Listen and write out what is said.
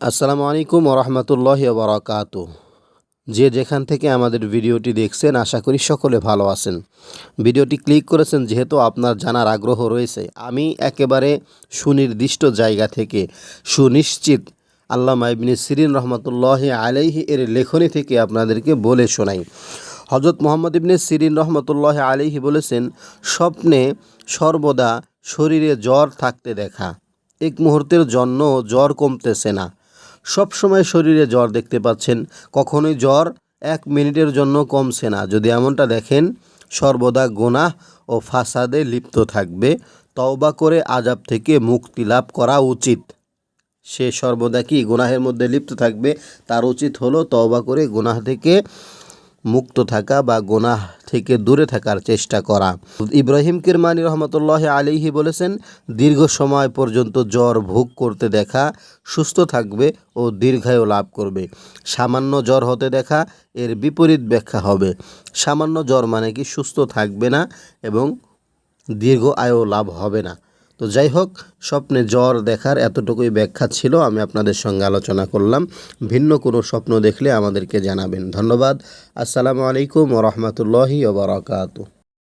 আসসালামু আলাইকুম ওরহমতুল্লাহ বারাকাতু যে যেখান থেকে আমাদের ভিডিওটি দেখছেন, আশা করি সকলে ভালো আছেন। ভিডিওটি ক্লিক করেছেন যেহেতু আপনার জানার আগ্রহ রয়েছে। আমি একেবারে সুনির্দিষ্ট জায়গা থেকে, সুনিশ্চিত আল্লামা ইবনে সিরিন রহমতুল্লাহ আলাইহি এর লেখনী থেকে আপনাদেরকে বলে শোনাই। হজরত মোহাম্মদ ইবনে সিরিন রহমতুল্লাহ আলাইহি বলেছেন, স্বপ্নে সর্বদা শরীরে জ্বর থাকতে দেখা। এক মুহূর্তের জন্য জ্বর কমতেছে না। সব সময় শরীরে জ্বর দেখতে পাচ্ছেন। কখনোই জ্বর এক মিনিটের জন্য কমছে না। যদি এমনটা দেখেন, সর্বদা গোনাহ ও ফাসাদে লিপ্ত থাকবে। তওবা করে আজাব থেকে মুক্তি লাভ করা উচিত। সে সর্বদা কি গুনাহের মধ্যে লিপ্ত থাকবে? তার উচিত হলো তওবা করে গোনাহ থেকে মুক্ত থাকা বা গুনাহ থেকে দূরে থাকার চেষ্টা করা। ইব্রাহিম কিরমানি রহমতুল্লাহ আলিহি বলেছেন, দীর্ঘ সময় পর্যন্ত জ্বর ভোগ করতে দেখা, সুস্থ থাকবে ও দীর্ঘায়ু লাভ করবে। সামান্য জ্বর হতে দেখা, এর বিপরীত ব্যাখ্যা হবে। সামান্য জ্বর মানে কি সুস্থ থাকবে না এবং দীর্ঘ আয়ু লাভ হবে না। তো যাই হোক, স্বপ্নে জ্বর দেখার এতটুকুই ব্যাখ্যা ছিল, আমি আপনাদের সঙ্গে আলোচনা করলাম। ভিন্ন কোনো স্বপ্ন দেখলে আমাদেরকে জানাবেন। ধন্যবাদ। আসসালামু আলাইকুম রহমতুল্লাহি ওবরাকাতু